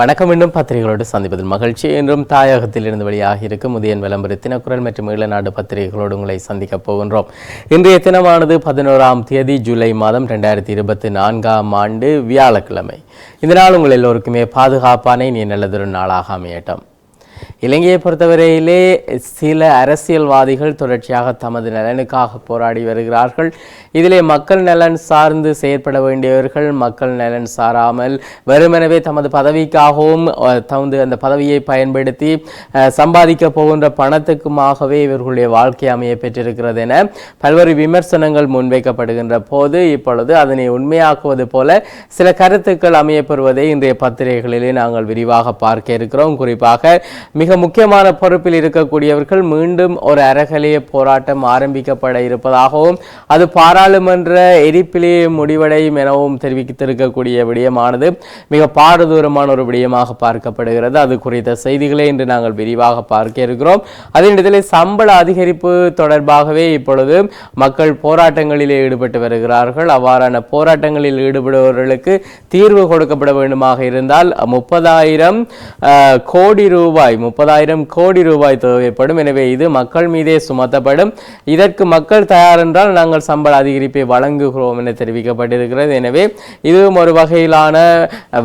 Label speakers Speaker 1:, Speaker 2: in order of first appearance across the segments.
Speaker 1: வணக்கம். இன்னும் பத்திரிகைகளோடு சந்திப்பதில் மகிழ்ச்சி. என்றும் தாயகத்தில் இருந்து வெளியாக இருக்கும் உதயன் விளம்பர தினக்குரல் மற்றும் ஈழநாடு பத்திரிகைகளோடு உங்களை சந்திக்கப் போகின்றோம். இன்றைய தினமானது பதினோராம் தேதி ஜூலை மாதம் ரெண்டாயிரத்தி இருபத்தி நான்காம் ஆண்டு வியாழக்கிழமை. இந்த நாள் உங்கள் எல்லோருக்குமே பாதுகாப்பான இனி நல்லதொரு நாளாக அமையட்டும். இலங்கையை பொறுத்தவரையிலே சில அரசியல்வாதிகள் தொடர்ச்சியாக தமது நலனுக்காக போராடி வருகிறார்கள். இதிலே மக்கள் நலன் சார்ந்து செயற்பட வேண்டியவர்கள் மக்கள் நலன் சாராமல் வெறுமெனவே தமது பதவிக்காகவும் தமது அந்த பதவியை பயன்படுத்தி சம்பாதிக்க போகின்ற பணத்துக்குமாகவே இவர்களுடைய வாழ்க்கை அமைய பெற்றிருக்கிறது என பல்வேறு விமர்சனங்கள் முன்வைக்கப்படுகின்ற போது இப்பொழுது அதனை உண்மையாக்குவது போல சில கருத்துக்கள் அமையப்பெறுவதை இன்றைய பத்திரிகைகளிலே நாங்கள் விரிவாக பார்க்க இருக்கிறோம். குறிப்பாக மிக முக்கியமான பொறுப்பில் இருக்கக்கூடியவர்கள் மீண்டும் ஒரு அறகலைய போராட்டம் ஆரம்பிக்கப்பட இருப்பதாகவும் அது பாராளுமன்ற எரிப்பிலே முடிவடையும் எனவும் தெரிவித்திருக்கக்கூடிய விடயமானது மிக பாரதூரமான ஒரு விடயமாக பார்க்கப்படுகிறது. அது குறித்த செய்திகளை இன்று நாங்கள் விரிவாக பார்க்க இருக்கிறோம். அதே இடத்திலே சம்பள அதிகரிப்பு தொடர்பாகவே இப்பொழுது மக்கள் போராட்டங்களிலே ஈடுபட்டு வருகிறார்கள். அவ்வாறான போராட்டங்களில் ஈடுபடுபவர்களுக்கு தீர்வு கொடுக்கப்பட வேண்டுமாக இருந்தால் முப்பதாயிரம் கோடி ரூபாய் முப்பதாயிரம் கோடி ரூபாய் தேவைப்படும். எனவே இது மக்கள் மீதே சுமத்தப்படும். இதற்கு மக்கள் தயார் என்றால் நாங்கள் சம்பள அதிக அதிகரிப்பை வழங்குகிறோம் என தெரிவிக்கப்பட்டிருக்கிறது. எனவே இதுவும் ஒரு வகையிலான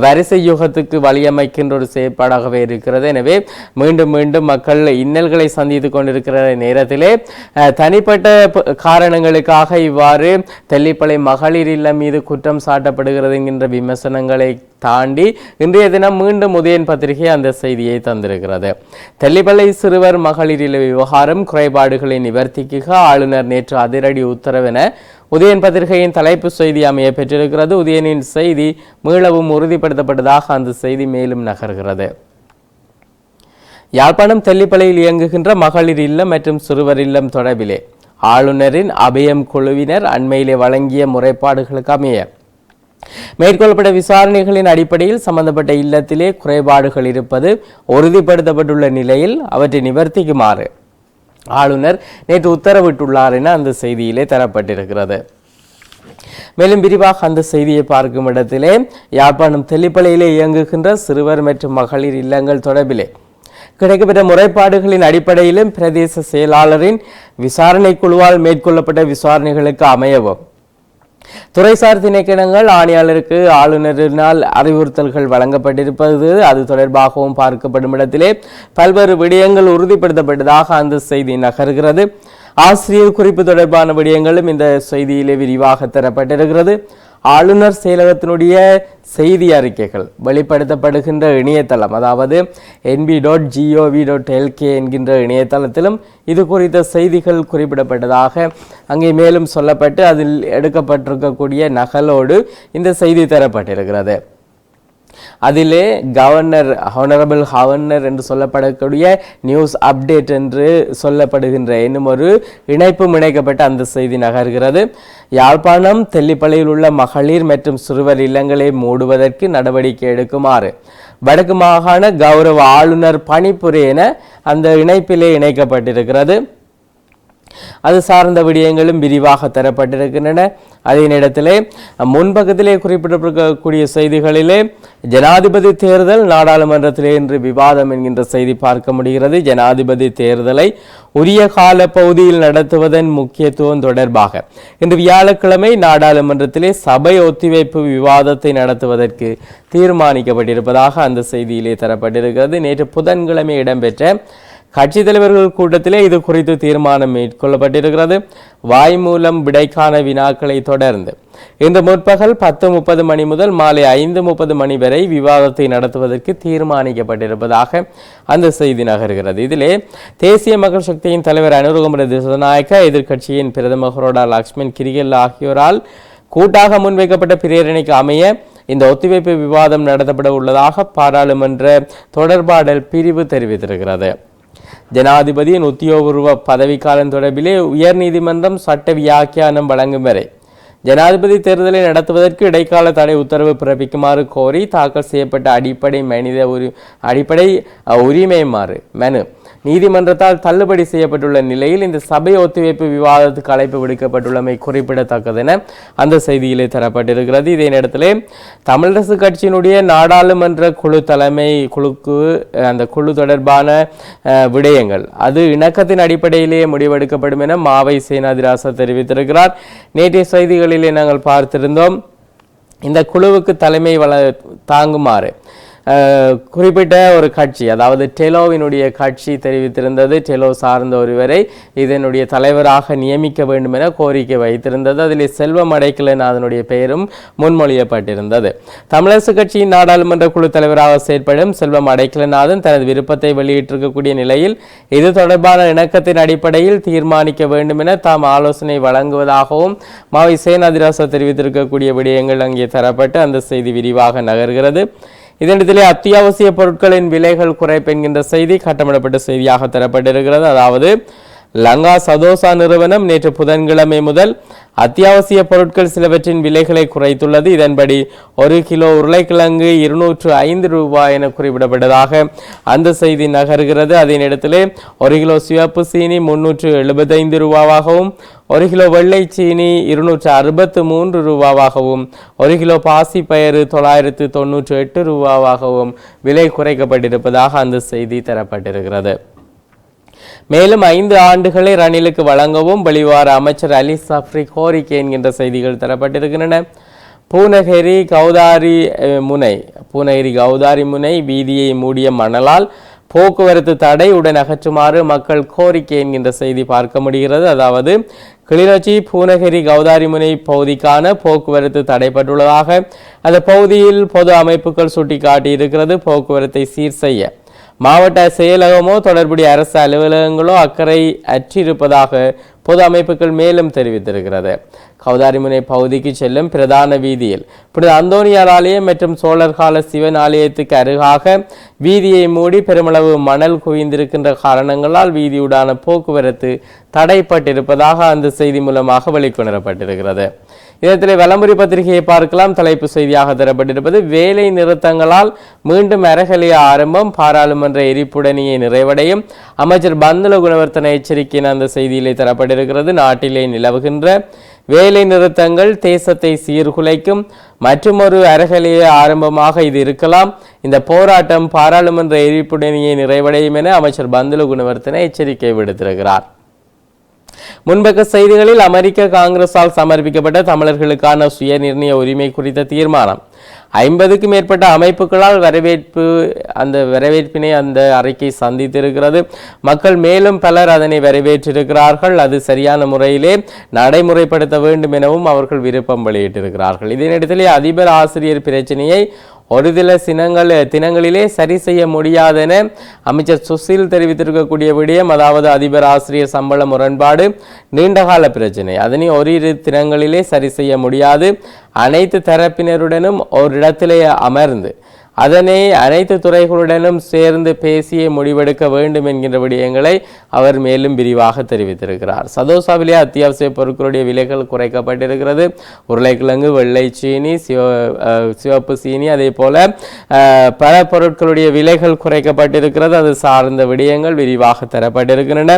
Speaker 1: வரிசை யுகத்துக்கு வழியமைக்கின்ற ஒரு செயற்பாடாகவே இருக்கிறது. எனவே மீண்டும் மீண்டும் மக்கள் இன்னல்களை சந்தித்து கொண்டிருக்கிற நேரத்திலே தனிப்பட்ட காரணங்களுக்காக இவ்வாறு தெல்லிப்பளை மகளிர் இல்லம் மீது குற்றம் சாட்டப்படுகிறது என்கின்ற விமர்சனங்களை தாண்டி இன்றைய தினம் மீண்டும் உதயன் பத்திரிகை அந்த செய்தியை தந்திருக்கிறது. தெல்லிப்பளை சிறுவர் மகளிர் இல்ல விவகாரம் குறைபாடுகளை நிவர்த்திக்க ஆளுநர் நேற்று அதிரடி உத்தரவென உதயன் பத்திரிகையின் தலைப்பு செய்தி அமைய பெற்றிருக்கிறது. உதயனின் செய்தி மீளவும் உறுதிப்படுத்தப்பட்டதாக அந்த செய்தி மேலும் நகர்கிறது. யாழ்ப்பாணம் தெல்லிப்பளையில் இயங்குகின்ற மகளிர் இல்லம் மற்றும் சிறுவர் இல்லம் தொடர்பிலே ஆளுநரின் அபயம் குழுவினர் அண்மையிலே வழங்கிய முறைப்பாடுகளுக்கு அமைய. மேற்கொள்ளப்பட்ட விசாரணைகளின் அடிப்படையில் சம்பந்தப்பட்ட இல்லத்திலே குறைபாடுகள் இருப்பது உறுதிப்படுத்தப்பட்டுள்ள நிலையில் அவற்றை நிவர்த்திக்குமாறு ஆளுநர் நேற்று உத்தரவிட்டுள்ளார் என அந்த செய்தியிலே தரப்பட்டிருக்கிறது. மேலும் விரிவாக அந்த செய்தியை பார்க்கும் இடத்திலே யாழ்ப்பாணம் தெல்லிப்பளையிலே இயங்குகின்ற சிறுவர் மற்றும் மகளிர் இல்லங்கள் தொடர்பிலே கிடைக்கப்பெற்ற முறைப்பாடுகளின் அடிப்படையிலும் பிரதேச செயலாளரின் விசாரணை குழுவால் மேற்கொள்ளப்பட்ட விசாரணைகளுக்கு அமையவும் துறைசார் திணைக்கிடங்கள் ஆணையாளருக்கு ஆளுநரினால் அறிவுறுத்தல்கள் வழங்கப்பட்டிருப்பது அது தொடர்பாகவும் பார்க்கப்படும் இடத்திலே பல்வேறு விடயங்கள் உறுதிப்படுத்தப்பட்டதாக அந்த செய்தி நகர்கிறது. ஆசிரியர் குறிப்பு தொடர்பான விடயங்களும் இந்த செய்தியிலே விரிவாக தரப்பட்டிருக்கிறது. ஆளுநர் செயலகத்தினுடைய செய்தி அறிக்கைகள் வெளிப்படுத்தப்படுகின்ற இணையதளம் அதாவது N P dot G O V dot L K என்கின்ற இணையதளத்திலும் இது குறித்த செய்திகள் குறிப்பிடப்பட்டதாக அங்கே மேலும் சொல்லப்பட்டு அதில் எடுக்கப்பட்டிருக்கக்கூடிய நகலோடு இந்த செய்தி தரப்பட்டிருக்கிறது. அதிலே கவர்னர் ஹானரபிள் கவர்னர் என்று சொல்லப்படக்கூடிய நியூஸ் அப்டேட் என்று சொல்லப்படுகின்ற இன்னும் ஒரு இணைப்பும் இணைக்கப்பட்ட அந்த செய்தி நகர்கிறது. யாழ்ப்பாணம் தெல்லிப்பள்ளியில் உள்ள மகளிர் மற்றும் சிறுவர் இல்லங்களை மூடுவதற்கு நடவடிக்கை எடுக்குமாறு வடக்கு மாகாண கௌரவ ஆளுநர் பணிப்புரை என அந்த இணைப்பிலே இணைக்கப்பட்டிருக்கிறது. அது சார்ந்த விடயங்களும் விரிவாக தரப்பட்டிருக்கின்றன. அதே நேரத்தில் முன்பக்கத்திலே குறிப்பிடப்பட்டிருக்கக்கூடிய செய்திகளிலே ஜனாதிபதி தேர்தல் நாடாளுமன்றத்திலே இன்று விவாதம் என்கின்ற செய்தி பார்க்க முடிகிறது. ஜனாதிபதி தேர்தலை உரிய கால பகுதியில் நடத்துவதன் முக்கியத்துவம் தொடர்பாக. இன்று வியாழக்கிழமை நாடாளுமன்றத்திலே சபை ஒத்திவைப்பு விவாதத்தை நடத்துவதற்கு தீர்மானிக்கப்பட்டிருப்பதாக அந்த செய்தியிலே தரப்பட்டிருக்கிறது. நேற்று புதன்கிழமை இடம்பெற்ற கட்சி தலைவர்கள் கூட்டத்திலே இது குறித்து தீர்மானம் மேற்கொள்ளப்பட்டிருக்கிறது. வாய் மூலம் விடைக்கான வினாக்களை தொடர்ந்து இன்று முற்பகல் பத்து முப்பது மணி முதல் மாலை ஐந்து முப்பது மணி வரை விவாதத்தை நடத்துவதற்கு தீர்மானிக்கப்பட்டிருப்பதாக அந்த செய்தி நகர்கிறது. இதிலே தேசிய மக்கள் சக்தியின் தலைவர் அனுரகுமர திசநாயக்க எதிர்க்கட்சியின் பிரதமகரோடா லக்ஷ்மண் கிரிகல் ஆகியோரால் கூட்டாக முன்வைக்கப்பட்ட பிரேரணைக்கு அமைய இந்த ஒத்திவைப்பு விவாதம் நடத்தப்பட உள்ளதாக பாராளுமன்ற தொடர்பாடல் பிரிவு தெரிவித்திருக்கிறது. ஜனாதிபதியின் உத்தியோகபூர்வ பதவிக்காலம் தொடர்பிலே உயர்நீதிமன்றம் சட்ட வியாக்கியானம் வழங்கும் வரை ஜனாதிபதி தேர்தலை நடத்துவதற்கு இடைக்கால தடை உத்தரவு பிறப்பிக்குமாறு கோரி தாக்கல் செய்யப்பட்ட அடிப்படை மனித உரி அடிப்படை உரிமை மாறு மனு நீதிமன்றத்தால் தள்ளுபடி செய்யப்பட்டுள்ள நிலையில் இந்த சபை ஒத்திவைப்பு விவாதத்துக்கு அழைப்பு விடுக்கப்பட்டுள்ளமை குறிப்பிடத்தக்கது என அந்த செய்தியிலே தரப்பட்டிருக்கிறது. இதே நேரத்தில் தமிழரசு கட்சியினுடைய நாடாளுமன்ற குழு தலைமை குழுக்கு அந்த குழு தொடர்பான விடயங்கள். அது இணக்கத்தின் அடிப்படையிலேயே முடிவெடுக்கப்படும் என மாவை சேனாதிராசா தெரிவித்திருக்கிறார். நேற்றைய செய்திகளிலே நாங்கள் பார்த்திருந்தோம். இந்த குழுவுக்கு தலைமை வள தாங்குமாறு. குறிப்பிட்ட ஒரு கட்சி அதாவது டெலோவினுடைய கட்சி தெரிவித்திருந்தது டெலோ சார்ந்த ஒருவரை இதனுடைய தலைவராக நியமிக்க வேண்டும் என கோரிக்கை வைத்திருந்தது. அதில் செல்வம் அடைக்கலன் அதனுடைய பெயரும் முன்மொழியப்பட்டிருந்தது. தமிழரசு கட்சியின் நாடாளுமன்ற குழு தலைவராக செயற்படும் செல்வம் அடைக்கலநாதன் தனது விருப்பத்தை வெளியிட்டிருக்கக்கூடிய நிலையில் இது தொடர்பான இணக்கத்தின் அடிப்படையில் தீர்மானிக்க வேண்டும் என தாம் ஆலோசனை வழங்குவதாகவும் மாவை சேனாதிராசா தெரிவித்திருக்கக்கூடிய விடயங்கள் அங்கே தரப்பட்டு அந்த செய்தி விரிவாக நகர்கிறது. இதனிடத்திலே அத்தியாவசிய பொருட்களின் விலைகள் குறைப்பு என்கின்ற செய்தி கட்டமிடப்பட்ட செய்தியாக தரப்பட்டிருக்கிறது. அதாவது லங்கா சதோசா நிறுவனம் நேற்று புதன்கிழமை முதல் அத்தியாவசிய பொருட்கள் சிலவற்றின் விலைகளை குறைத்துள்ளது. இதன்படி ஒரு கிலோ உருளைக்கிழங்கு இருநூற்று ஐந்து ரூபாய் என குறிப்பிடப்பட்டதாக அந்த செய்தி நகர்கிறது. அதே நேரத்திலே ஒரு கிலோ சிவப்பு சீனி முன்னூற்று எழுபத்தைந்து ரூபாவாகவும் ஒரு கிலோ வெள்ளை சீனி இருநூற்று அறுபத்து மூன்று ரூபாவாகவும் ஒரு கிலோ பாசி பயறு தொள்ளாயிரத்து தொண்ணூற்று எட்டு ரூபாவாகவும் விலை குறைக்கப்பட்டிருப்பதாக அந்த செய்தி தரப்பட்டிருக்கிறது. மேலும் ஐந்து ஆண்டுகளை ரணிலுக்கு வழங்கவும் வெளிவார அமைச்சர் அலி சஃப்ரி கோரிக்கை என்கின்ற செய்திகள் தரப்பட்டிருக்கின்றன. பூனகிரி கௌதாரி முனை பூனகிரி கௌதாரி முனை வீதியை மூடிய மணலால் போக்குவரத்து தடை உடன் அகற்றுமாறு மக்கள் கோரிக்கை என்கின்ற செய்தி பார்க்க முடிகிறது. அதாவது கிளிநொச்சி பூனகிரி கௌதாரி முனை பகுதிக்கான போக்குவரத்து தடைப்பட்டுள்ளதாக அந்த பகுதியில் பொது அமைப்புகள் சுட்டிக்காட்டி இருக்கிறது போக்குவரத்தை சீர் செய்ய மாவட்ட செயலகமோ தொடர்புடைய அரசு அலுவலகங்களோ அக்கறை அற்றிருப்பதாக பொது அமைப்புகள் மேலும் தெரிவித்திருக்கிறது. கௌதாரிமுனை பகுதிக்கு செல்லும் பிரதான வீதியில் புனித அந்தோனியார் ஆலயம் மற்றும் சோழர் கால சிவன் ஆலயத்துக்கு அருகாக வீதியை மூடி பெருமளவு மணல் குவிந்திருக்கின்ற காரணங்களால் வீதியுடான போக்குவரத்து தடைப்பட்டிருப்பதாக அந்த செய்தி மூலமாக வெளிக்கொணரப்பட்டிருக்கிறது. இதத்தில் வலம்புரி பத்திரிகையை பார்க்கலாம். தலைப்பு செய்தியாக தரப்பட்டிருப்பது வேலை நிறுத்தங்களால் மீண்டும் அரகலிய ஆரம்பம் பாராளுமன்ற எரிப்புடனியை நிறைவடையும். அமைச்சர் பந்துல குணவர்த்தன எச்சரிக்கையின் அந்த செய்தியிலே தரப்பட்டிருக்கிறது நாட்டிலே நிலவுகின்ற வேலை நிறுத்தங்கள் தேசத்தை சீர்குலைக்கும். மற்றுமொரு அரகலிய ஆரம்பமாக இது இருக்கலாம். இந்த போராட்டம் பாராளுமன்ற எரிப்புடனியை நிறைவடையும் என அமைச்சர் பந்துல குணவர்த்தன எச்சரிக்கை விடுத்திருக்கிறார். முன்பக்க செய்திகளில் அமெரிக்க காங்கிரஸால் சமர்ப்பிக்கப்பட்ட தமிழர்களுக்கான சுய நிர்ணய உரிமை குறித்த தீர்மானம். ஐம்பதுக்கும் மேற்பட்ட அமைப்புகளால் வரவேற்பு அந்த வரவேற்பினை அந்த அறிக்கை சந்தித்திருக்கிறது. மக்கள் மேலும் பலர் அதனை வரவேற்றிருக்கிறார்கள். அது சரியான முறையிலே நடைமுறைப்படுத்த வேண்டும் எனவும் அவர்கள் விருப்பம் வெளியிட்டிருக்கிறார்கள். இதனிடத்திலே அதிபர் ஆசிரியர் பிரச்சனையை ஒருதில சினங்கள் தினங்களிலே சரி செய்ய முடியாதென அமைச்சர் சுசில் தெரிவித்திருக்கக்கூடிய விடயம் அதாவது அதிபர் ஆசிரியர் சம்பள முரண்பாடு நீண்டகால பிரச்சனை. அதனை ஓரிரு தினங்களிலே சரி செய்ய முடியாது. அனைத்து தரப்பினருடனும் ஒரு இடத்திலே அமர்ந்து அதனை அனைத்து துறைகளுடனும் சேர்ந்து பேசியே முடிவெடுக்க வேண்டும் என்கின்ற விடயங்களை அவர் மேலும் விரிவாக தெரிவித்திருக்கிறார். சதோசாவிலே அத்தியாவசிய பொருட்களுடைய விலைகள் குறைக்கப்பட்டிருக்கிறது. உருளைக்கிழங்கு வெள்ளை சீனி சிவ சிவப்பு சீனி அதே போல பல பொருட்களுடைய விலைகள் குறைக்கப்பட்டிருக்கிறது. அது சார்ந்த விடயங்கள் விரிவாக தரப்பட்டிருக்கின்றன.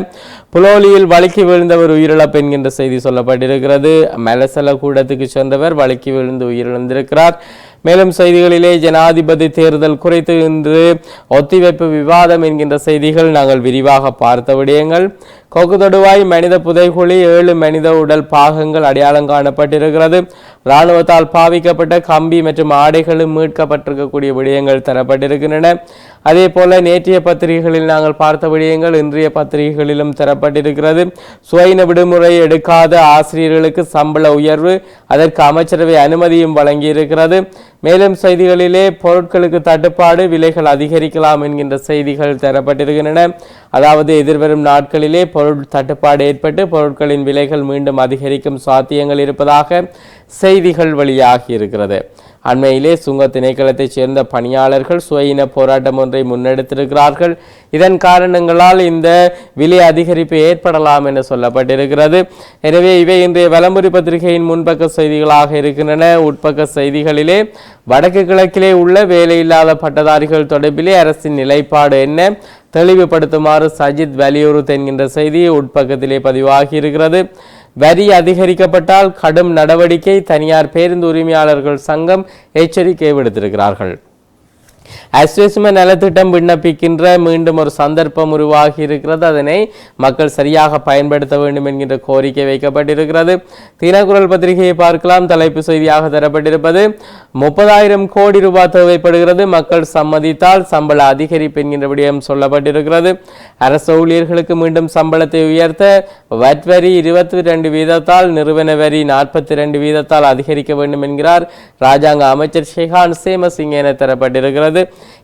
Speaker 1: புலோலியில் வழுக்கி விழுந்தவர் உயிரிழப்பு என்கின்ற செய்தி சொல்லப்பட்டிருக்கிறது. மலசல கூடத்துக்கு சென்றவர் வழுக்கி விழுந்து உயிரிழந்திருக்கிறார். மேலும் செய்திகளிலே ஜனாதிபதி தேர்தல் குறித்து இன்று ஒத்திவைப்பு விவாதம் என்கின்ற செய்திகள் நாங்கள் விரிவாக பார்த்த விடயங்கள். கொக்குதொடுவாய் மனித புதைகுழி ஏழு மனித உடல் பாகங்கள் அடையாளம் காணப்பட்டிருக்கிறது. இராணுவத்தால் பாவிக்கப்பட்ட கம்பி மற்றும் ஆடைகளும் மீட்கப்பட்டிருக்கக்கூடிய விடயங்கள் தரப்பட்டிருக்கின்றன. அதே போல நேற்றைய பத்திரிகைகளில் நாங்கள் பார்த்த விடயங்கள் இன்றைய பத்திரிகைகளிலும் தரப்பட்டிருக்கிறது. சுவைன விடுமுறை எடுக்காத ஆசிரியர்களுக்கு சம்பள உயர்வு அதற்கு அமைச்சரவை அனுமதியும் வழங்கியிருக்கிறது. மேலும் செய்திகளிலே பொருட்களுக்கு தட்டுப்பாடு விலைகள் அதிகரிக்கலாம் என்கின்ற செய்திகள் தரப்பட்டிருக்கின்றன. அதாவது எதிர்வரும் நாட்களிலே பொருள் தட்டுப்பாடு ஏற்பட்டு பொருட்களின் விலைகள் மீண்டும் அதிகரிக்கும் சாத்தியங்கள் இருப்பதாக செய்திகள் வெளியாகி இருக்கிறது. அண்மையிலே சுங்க திணைக்களத்தைச் சேர்ந்த பணியாளர்கள் சுயின போராட்டம் ஒன்றை முன்னெடுத்திருக்கிறார்கள். இதன் காரணங்களால் இந்த விலை அதிகரிப்பு ஏற்படலாம் என சொல்லப்பட்டிருக்கிறது. எனவே இவை இன்றைய வலம்புரி பத்திரிகையின் முன்பக்க செய்திகளாக இருக்கின்றன. உட்பக்க செய்திகளிலே வடக்கு கிழக்கிலே உள்ள வேலையில்லாத பட்டதாரிகள் தொடர்பிலே அரசின் நிலைப்பாடு என்ன? தெளிவுபடுத்துமாறு சஜித் வலியுறுத்த என்கின்ற செய்தி உட்பக்கத்திலே பதிவாகி இருக்கிறது வரி அதிகரிக்கப்பட்டால் கடும் நடவடிக்கை தனியார் பேருந்து உரிமையாளர்கள் சங்கம் எச்சரிக்கை விடுத்திருக்கிறார்கள். அஸ்வஸ்ம நலத்திட்டம் விண்ணப்பிக்கின்ற மீண்டும் ஒரு சந்தர்ப்பம் உருவாகி இருக்கிறது. அதனை மக்கள் சரியாக பயன்படுத்த வேண்டும் என்கின்ற கோரிக்கை வைக்கப்பட்டிருக்கிறது. தினக்குரல் பத்திரிகையை பார்க்கலாம். தலைப்பு செய்தியாக தரப்பட்டிருப்பது முப்பதாயிரம் கோடி ரூபாய் தேவைப்படுகிறது. மக்கள் சம்மதித்தால் சம்பள அதிகரிப்பு என்கின்ற விடயம் சொல்லப்பட்டிருக்கிறது. அரசு ஊழியர்களுக்கு மீண்டும் சம்பளத்தை உயர்த்த வட் வரி இருபத்தி ரெண்டு வீதத்தால் நிறுவன வரி நாற்பத்தி ரெண்டு வீதத்தால் அதிகரிக்க வேண்டும் என்கிறார். ராஜாங்க அமைச்சர் ஷெஹான் சேமசிங் என தரப்பட்டிருக்கிறது.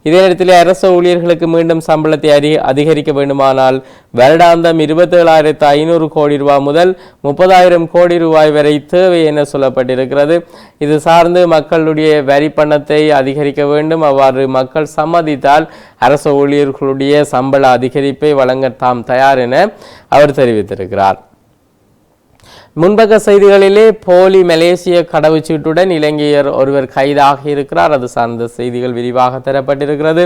Speaker 1: இதே நேரத்தில் அரசு ஊழியர்களுக்கு மீண்டும் சம்பளத்தை அதிகரிக்க வேண்டுமானால் வருடாந்தம் இருபத்தேழாயிரத்து ஐநூறு கோடி ரூபாய் முதல் முப்பதாயிரம் கோடி ரூபாய் வரை தேவை என சொல்லப்பட்டிருக்கிறது. இது சார்ந்து மக்களுடைய வரி பணத்தை அதிகரிக்க வேண்டும். அவ்வாறு மக்கள் சம்மதித்தால் அரசு ஊழியர்களுடைய சம்பள அதிகரிப்பை வழங்க தாம் தயார் என அவர் தெரிவித்திருக்கிறார். முன்பக்க செய்திகளிலே போலி மலேசிய கடவுச்சீட்டுடன் இலங்கையர் ஒருவர் கைதாகி இருக்கிறார். அது சார்ந்த செய்திகள் விரிவாக தரப்பட்டிருக்கிறது.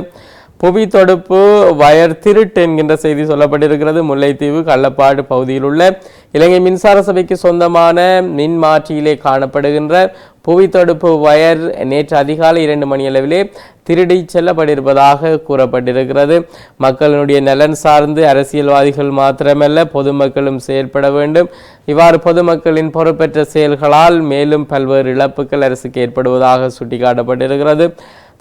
Speaker 1: புவி தொடுப்பு வயர் திருட்டு என்கின்ற செய்தி சொல்லப்பட்டிருக்கிறது. முல்லைத்தீவு கள்ளப்பாடு பகுதியில் உள்ள இலங்கை மின்சார சபைக்கு சொந்தமான மின் மாற்றியிலே காணப்படுகின்ற புவித்தடுப்பு வயர் நேற்று அதிகாலை இரண்டு மணி அளவிலே திருடி செல்லப்பட்டிருப்பதாக கூறப்பட்டிருக்கிறது. மக்களினுடைய நலன் சார்ந்து அரசியல்வாதிகள் மாத்திரமல்ல பொதுமக்களும் செயல்பட வேண்டும். இவ்வாறு பொதுமக்களின் பொறுப்பற்ற செயல்களால் மேலும் பல்வேறு இழப்புகள் அரசுக்கு ஏற்படுவதாக சுட்டிக்காட்டப்பட்டிருக்கிறது.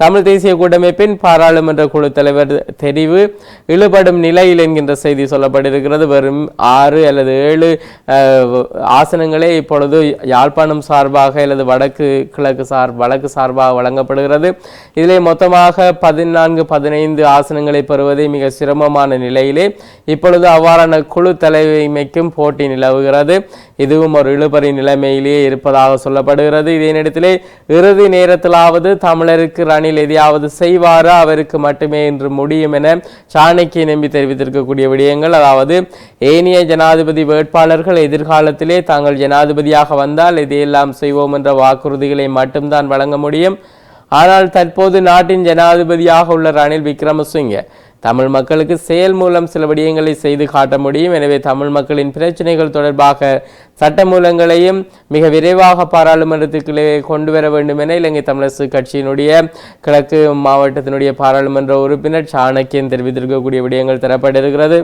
Speaker 1: தமிழ் தேசிய கூட்டமைப்பின் பாராளுமன்ற குழு தலைவர் தெரிவு இழுபடும் நிலையில் என்கின்ற செய்தி சொல்லப்பட்டிருக்கிறது. வெறும் ஆறு அல்லது ஏழு ஆசனங்களே இப்பொழுது யாழ்ப்பாணம் சார்பாக அல்லது வடக்கு கிழக்கு சார் வடக்கு சார்பாக வழங்கப்படுகிறது. இதிலே மொத்தமாக பதினான்கு பதினைந்து ஆசனங்களை பெறுவதே மிக சிரமமான நிலையிலே இப்பொழுது அவ்வாறான குழு தலைமைக்கும் போட்டி நிலவுகிறது. இதுவும் ஒரு இழுபறி நிலைமையிலேயே இருப்பதாக சொல்லப்படுகிறது. இதே நேரத்திலே இறுதி நேரத்திலாவது தமிழருக்கு ரணில் எதையாவது செய்வாரா? அவருக்கு மட்டுமே என்று முடியும் என சாணக்கிய நம்பி தெரிவித்திருக்கக்கூடிய விடயங்கள். அதாவது ஏனைய ஜனாதிபதி வேட்பாளர்கள் எதிர்காலத்திலே தாங்கள் ஜனாதிபதியாக வந்தால் இதையெல்லாம் செய்வோம் என்ற வாக்குறுதிகளை மட்டும்தான் வழங்க முடியும். ஆனால் தற்போது நாட்டின் ஜனாதிபதியாக உள்ள ரணில் விக்ரமசிங்கே தமிழ் மக்களுக்கு செயல் மூலம் சில விடயங்களை செய்து காட்ட முடியும். எனவே தமிழ் மக்களின் பிரச்சனைகள் தொடர்பாக சட்டமூலங்களையும் மிக விரைவாக பாராளுமன்றத்துக்குள்ளே கொண்டு வர வேண்டும் என இலங்கை தமிழரசு கட்சியினுடைய கிழக்கு மாவட்டத்தினுடைய பாராளுமன்ற உறுப்பினர் சாணக்கியன் தெரிவித்திருக்கக்கூடிய விடயங்கள் தரப்பட்டிருக்கிறது.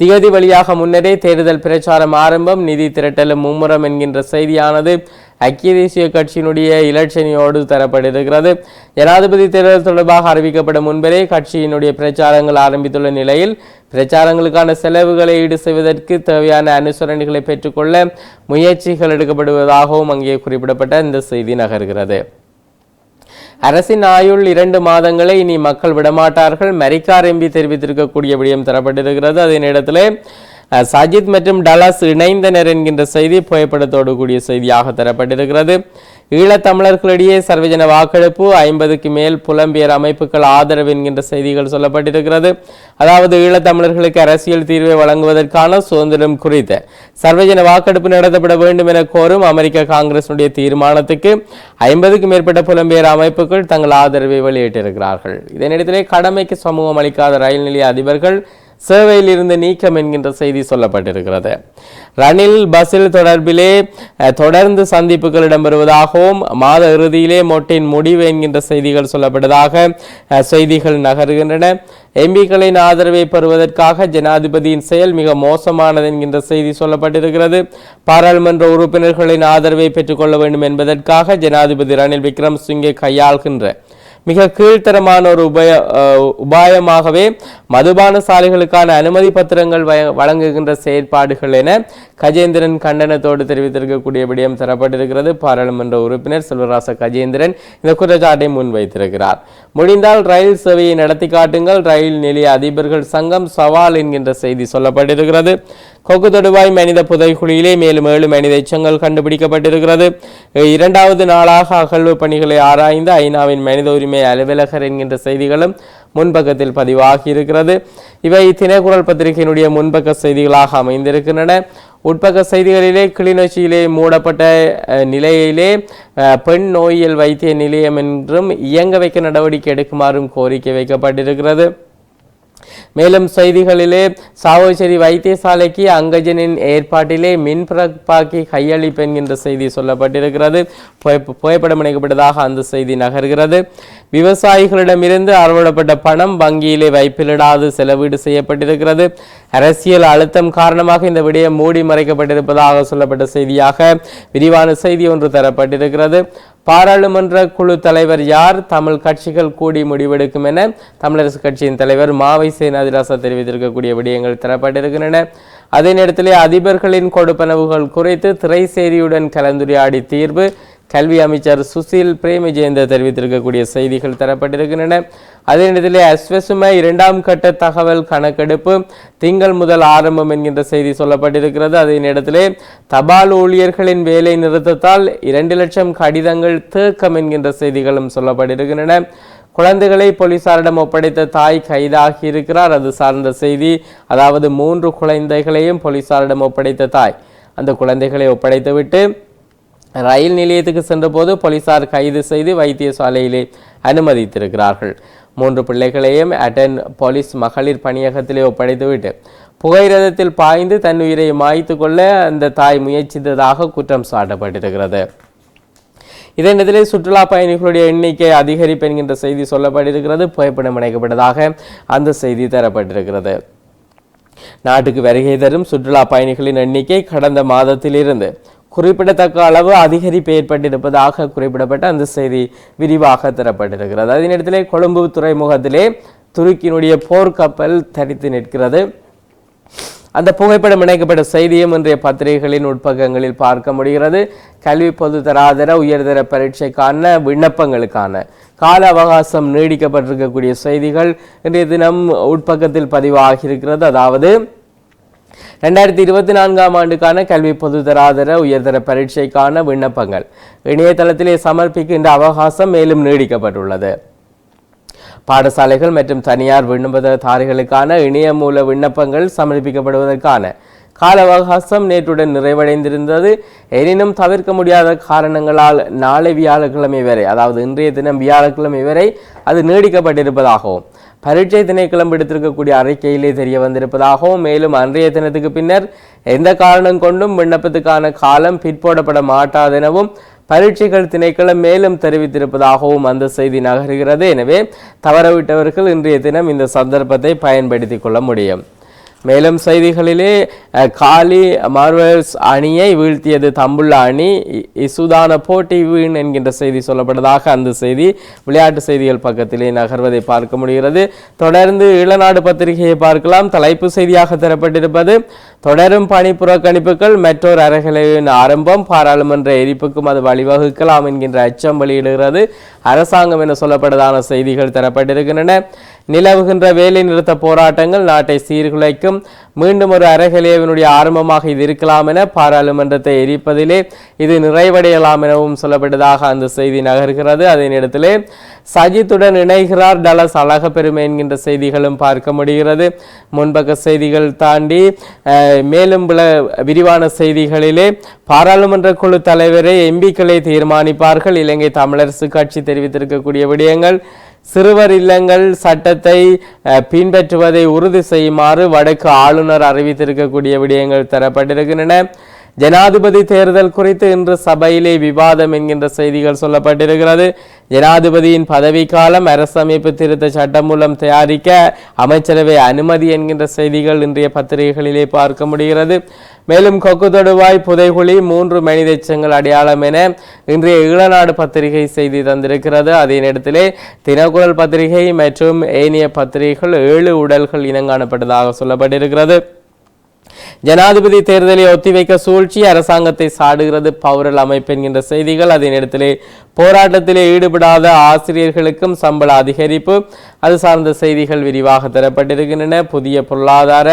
Speaker 1: திகதி வழியாக முன்னரே தேர்தல் பிரச்சாரம் ஆரம்பம். நிதி திரட்டலும் மும்முரம் என்கின்ற செய்தியானது ஐக்கிய தேசிய கட்சியினுடைய இலட்சணியோடு தரப்பட்டிருக்கிறது. ஜனாதிபதி தேர்தல் தொடர்பாக அறிவிக்கப்படும் முன்பரே கட்சியினுடைய பிரச்சாரங்கள் ஆரம்பித்துள்ள நிலையில் பிரச்சாரங்களுக்கான செலவுகளை ஈடு செய்வதற்கு தேவையான அனுசரணைகளை பெற்றுக்கொள்ள முயற்சிகள் எடுக்கப்படுவதாகவும் அங்கே குறிப்பிடப்பட்ட இந்த செய்தி நகர்கிறது. அரசின் ஆயுள் இரண்டு மாதங்களை இனி மக்கள் விடமாட்டார்கள். மரிக்கார் எம்பி தெரிவித்திருக்கக்கூடிய விடயம் தரப்பட்டிருக்கிறது. அதே நேரத்தில் சஜித் மற்றும் டலாஸ் இணைந்தனர் என்கின்ற செய்தி புகைப்படத்தோடு கூடிய செய்தியாக தரப்பட்டிருக்கிறது. ஈழத்தமிழர்களிடையே சர்வஜன வாக்கெடுப்பு ஐம்பதுக்கு மேல் புலம்பெயர் அமைப்புகள் ஆதரவு என்கின்ற செய்திகள் சொல்லப்பட்டிருக்கிறது. அதாவது ஈழத்தமிழர்களுக்கு அரசியல் தீர்வை வழங்குவதற்கான சுதந்திரம் குறித்த சர்வஜன வாக்கெடுப்பு நடத்தப்பட வேண்டும் என கோரும் அமெரிக்க காங்கிரசினுடைய தீர்மானத்துக்கு ஐம்பதுக்கும் மேற்பட்ட புலம்பெயர் அமைப்புகள் தங்கள் ஆதரவை வெளியிட்டிருக்கிறார்கள். இதனிடத்திலே கடமைக்கு சமூகம் அளிக்காத ரயில் நிலைய அதிபர்கள் சேவையில் இருந்து நீக்கம் என்கின்ற செய்தி சொல்லப்பட்டிருக்கிறது. ரணில் பஸ்ஸில் தொடர்பிலே தொடர்ந்து சந்திப்புகள் இடம்பெறுவதாகவும் மாத இறுதியிலே மொட்டின் முடிவு என்கின்ற செய்திகள் சொல்லப்பட்டதாக செய்திகள் நகருகின்றன. எம்பிக்களின் ஆதரவை பெறுவதற்காக ஜனாதிபதியின் செயல் மிக மோசமானது என்கின்ற செய்தி சொல்லப்பட்டிருக்கிறது. பாராளுமன்ற உறுப்பினர்களின் ஆதரவை பெற்றுக்கொள்ள வேண்டும் என்பதற்காக ஜனாதிபதி ரணில் விக்ரமசிங்கே கையாள்கின்ற மிக கீழ்த்தரமான ஒரு உபய உபாயமாகவே மதுபான சாலைகளுக்கான அனுமதி பத்திரங்கள் வழங்குகின்ற செயற்பாடுகள் என கஜேந்திரன் கண்டனத்தோடு தெரிவித்திருக்கக்கூடிய விடயம் தரப்பட்டிருக்கிறது. பாராளுமன்ற உறுப்பினர் செல்வராச கஜேந்திரன் இந்த குற்றச்சாட்டை முன்வைத்திருக்கிறார். முடிந்தால் ரயில் சேவையை நடத்தி காட்டுங்கள். ரயில் நிலைய அதிபர்கள் சங்கம் சவால் என்கின்ற செய்தி சொல்லப்பட்டிருக்கிறது. கொக்கு தொடுவாய் மனித புதைக்குழியிலே மேலும் ஏழு மனித எச்சங்கள் கண்டுபிடிக்கப்பட்டிருக்கிறது. இரண்டாவது நாளாக அகழ்வு பணிகளை ஆராய்ந்து ஐநாவின் மனித உரிமை அலுவலகர் என்கின்ற செய்திகளும் முன்பக்கத்தில் பதிவாகி இருக்கிறது இவை தினக்குரல் பத்திரிகையினுடைய முன்பக்க செய்திகளாக அமைந்திருக்கின்றன. உட்பக்க செய்திகளிலே கிளிநொச்சியிலே மூடப்பட்ட நிலையிலே பெண் நோயியல் வைத்திய நிலையம் என்றும் இயங்க வைக்க நடவடிக்கை எடுக்குமாறும் கோரிக்கை வைக்கப்பட்டிருக்கிறது. மேலும் செய்திகளிலே சாவோச்சேரி வைத்தியசாலைக்கு அங்கஜனின் ஏற்பாட்டிலே மின் பிறப்பாக்கி கையளிப்பு என்கின்ற செய்தி சொல்லப்பட்டிருக்கிறது. புகைப்படம் இணைக்கப்பட்டதாக அந்த செய்தி நகர்கிறது. விவசாயிகளிடமிருந்து அறுவடப்பட்ட பணம் வங்கியிலே வைப்பிலிடாது செலவீடு செய்யப்பட்டிருக்கிறது. அரசியல் அழுத்தம் காரணமாக இந்த விடயம் மூடி மறைக்கப்பட்டிருப்பதாக சொல்லப்பட்ட செய்தியாக விரிவான செய்தி ஒன்று தரப்பட்டிருக்கிறது. பாராளுமன்ற குழு தலைவர் யார்? தமிழ் கட்சிகள் கூடி முடிவெடுக்கும் என தமிழரசு கட்சியின் தலைவர் மாவை சேனாதிராசா தெரிவித்திருக்கக்கூடிய விடயங்கள் தரப்பட்டிருக்கின்றன. அதே நேரத்திலே அதிபர்களின் கொடுப்பனவுகள் குறித்து திரைசேரியுடன் கலந்துரையாடி தீர்வு கல்வி அமைச்சர் சுசில் பிரேமஜெயந்த தெரிவித்திருக்கக்கூடிய செய்திகள் தரப்பட்டிருக்கின்றன. அதே நேரத்தில் அஸ்வசும இரண்டாம் கட்ட தகவல் கணக்கெடுப்பு திங்கள் முதல் ஆரம்பம் என்கின்ற செய்தி சொல்லப்பட்டிருக்கிறது. அதே நேரத்தில் தபால் ஊழியர்களின் வேலை நிறுத்தத்தால் இரண்டு லட்சம் கடிதங்கள் தேக்கம் என்கின்ற செய்திகளும் சொல்லப்பட்டிருக்கின்றன. குழந்தைகளை போலீசாரிடம் ஒப்படைத்த தாய் கைதாகி இருக்கிறார். அது சார்ந்த செய்தி அதாவது மூன்று குழந்தைகளையும் போலீசாரிடம் ஒப்படைத்த தாய். அந்த குழந்தைகளை ஒப்படைத்துவிட்டு ரயில் நிலையத்துக்கு சென்றபோது போலீசார் கைது செய்து வைத்தியசாலையிலே அனுமதித்திருக்கிறார்கள். மூன்று பிள்ளைகளையும் அட்டன் போலீஸ் மகளிர் பணியகத்திலே ஒப்படைத்துவிட்டு புகையிரதத்தில் பாய்ந்து தன் உயிரை மாய்த்து கொள்ள அந்த தாய் முயற்சித்ததாக குற்றம் சாட்டப்பட்டிருக்கிறது. இதே எதிரே சுற்றுலா பயணிகளுடைய எண்ணிக்கை அதிகரிப்பு என்கின்ற செய்தி சொல்லப்பட்டிருக்கிறது. புகைப்படம் இணைக்கப்பட்டதாக அந்த செய்தி தரப்பட்டிருக்கிறது. நாட்டுக்கு வருகை தரும் சுற்றுலா பயணிகளின் எண்ணிக்கை கடந்த மாதத்திலிருந்து குறிப்பிடத்தக்க அளவு அதிகரிப்பு ஏற்பட்டிருப்பதாக குறிப்பிடப்பட்ட அந்த செய்தி விரிவாக தரப்பட்டிருக்கிறது. அதே நேரத்திலே கொழும்பு துறைமுகத்திலே துருக்கியினுடைய போர்க்கப்பல் தரித்து நிற்கிறது. அந்த புகைப்படம் இணைக்கப்பட்ட செய்தியும் இன்றைய பத்திரிகைகளின் உட்பக்கங்களில் பார்க்க முடிகிறது. கல்வி பொது தராதர உயர்தர பரீட்சைக்கான விண்ணப்பங்களுக்கான கால அவகாசம் நீடிக்கப்பட்டிருக்கக்கூடிய செய்திகள் இன்றைய தினம் உட்பக்கத்தில் பதிவாகியிருக்கிறது. அதாவது ரெண்டாயிரத்தி இருபத்தி நான்காம் ஆண்டுக்கான கல்வி பொதுதராதர உயர்தர பரீட்சைக்கான விண்ணப்பங்கள். இணையதளத்திலே சமர்ப்பிக்கின்ற அவகாசம் மேலும் நீடிக்கப்பட்டுள்ளது. பாடசாலைகள் மற்றும் தனியார் விண்ணப்பதாரிகளுக்கான இணைய மூல விண்ணப்பங்கள் சமர்ப்பிக்கப்படுவதற்கான கால அவகாசம் நேற்றுடன் நிறைவடைந்திருந்தது. எனினும் தவிர்க்க முடியாத காரணங்களால் நாளை வியாழக்கிழமை வரை அதாவது இன்றைய தினம் வியாழக்கிழமை வரை அது நீடிக்கப்பட்டிருப்பதாகவும் பரீட்சை திணைக்களம் விடுத்திருக்கக்கூடிய அறிக்கையிலே தெரிய வந்திருப்பதாகவும் மேலும் அன்றைய தினத்துக்கு பின்னர் எந்த காரணம் கொண்டும் விண்ணப்பத்துக்கான காலம் பிற்போடப்பட மாட்டாதெனவும் பரீட்சைகள் திணைக்களம் மேலும் தெரிவித்திருப்பதாகவும் அந்த செய்தி நகர்கிறது. எனவே தவறவிட்டவர்கள் இன்றைய தினம் இந்த சந்தர்ப்பத்தை பயன்படுத்திக் கொள்ள முடியும். மேலும் செய்திகளிலே காலி மார்வல்ஸ் அணியை வீழ்த்தியது தம்புள்ள அணி. இசுதான போட்டி வீண் என்கின்ற செய்தி சொல்லப்பட்டதாக அந்த செய்தி விளையாட்டு செய்திகள் பக்கத்திலே நகர்வதை பார்க்க முடிகிறது. தொடர்ந்து இளநாடு பத்திரிகையை பார்க்கலாம். தலைப்பு செய்தியாக தரப்பட்டிருப்பது தொடரும் பணி புறக்கணிப்புகள் மெட்ரோர் அறைகளின் ஆரம்பம் பாராளுமன்ற எரிப்புக்கும் அது வழிவகுக்கலாம் என்கின்ற அச்சம் வெளியிடுகிறது. அரசாங்கம் என சொல்லப்பட்டதான செய்திகள் தரப்பட்டிருக்கின்றன. நிலவுகின்ற வேலை நிறுத்த போராட்டங்கள் நாட்டை சீர்குலைக்கும். மீண்டும் ஒரு அறகலையவனுடைய ஆரம்பமாக இது இருக்கலாம் என பாராளுமன்றத்தை எரிப்பதிலே இது நிறைவடையலாம் எனவும் சொல்லப்பட்டதாக அந்த செய்தி நகர்கிறது. அதே நேரத்திலே சஜித்துடன் இணைகிறார் டலஸ் அழக பெருமை என்கின்ற செய்திகளும் பார்க்க முடிகிறது. முன்பக்க செய்திகள் தாண்டி மேலும் பல விரிவான செய்திகளிலே பாராளுமன்ற குழு தலைவரை எம்பிக்களை தீர்மானிப்பார்கள். இலங்கை தமிழரசு கட்சி தெரிவித்திருக்கக்கூடிய விடயங்கள் சிறுவர் இல்லங்கள் சட்டத்தை பின்பற்றுவதை உறுதி செய்யுமாறு வடக்கு ஆளுநர் அறிவித்திருக்கக்கூடிய விடயங்கள் தரப்பட்டிருக்கின்றன. ஜனாதிபதி தேர்தல் குறித்து இன்று சபையிலே விவாதம் என்கின்ற செய்திகள் சொல்லப்பட்டிருக்கிறது. ஜனாதிபதியின் பதவிக்காலம் அரசமைப்பு திருத்த சட்டம் மூலம் தயாரிக்க அமைச்சரவை அனுமதி என்கின்ற செய்திகள் இன்றைய பத்திரிகைகளிலே பார்க்க முடிகிறது. மேலும் கொக்கு தொடுவாய் புதைகுழி மூன்று மனித எச்சங்கள் அடையாளம் என இன்றைய ஈழநாடு பத்திரிகை செய்தி தந்திருக்கிறது. அதே நேரத்திலே தினக்குரல் பத்திரிகை மற்றும் ஏனைய பத்திரிகைகள் ஏழு உடல்கள் இனங்காணப்பட்டதாக சொல்லப்பட்டிருக்கிறது. ஜனாதிபதி தேர்தலை ஒத்திவைக்க சூழ்ச்சி அரசாங்கத்தை சாடுகிறது பௌரல் அமைப்பு என்கின்ற செய்திகள். அதே நேரத்திலே போராட்டத்திலே ஈடுபடாத ஆசிரியர்களுக்கும் சம்பள அதிகரிப்பு. அது சார்ந்த செய்திகள் விரிவாக தரப்பட்டிருக்கின்றன. புதிய பொருளாதார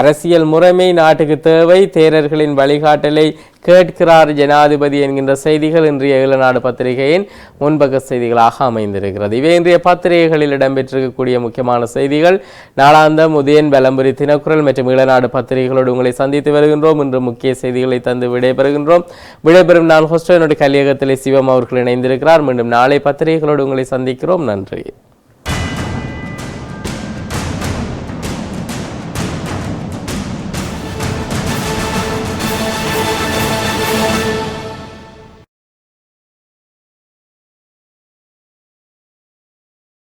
Speaker 1: அரசியல் முறைமை நாட்டுக்கு தேவை தேரர்களின் வழிகாட்டலை கேட்கிறார் ஜனாதிபதி என்கின்ற செய்திகள் இன்றைய இளநாடு பத்திரிகையின் முன்பக்க செய்திகளாக அமைந்திருக்கிறது. இவை இன்றைய பத்திரிகைகளில் இடம்பெற்றிருக்கக்கூடிய முக்கியமான செய்திகள். நாளாந்தம் உதயன் பலம்புரி தினக்குரல் மற்றும் இளநாடு பத்திரிகைகளோடு உங்களை சந்தித்து வருகின்றோம். இன்று முக்கிய செய்திகளை தந்து விடைபெறுகின்றோம். விடைபெறும் நான் ஹொஸ்டனுடைய கலியகத்திலே சிவம் அவர்கள் இணைந்து இணைந்திருக்கிறார். மீண்டும் நாளை பத்திரிகைகளோடு உங்களை சந்திக்கிறோம். நன்றி.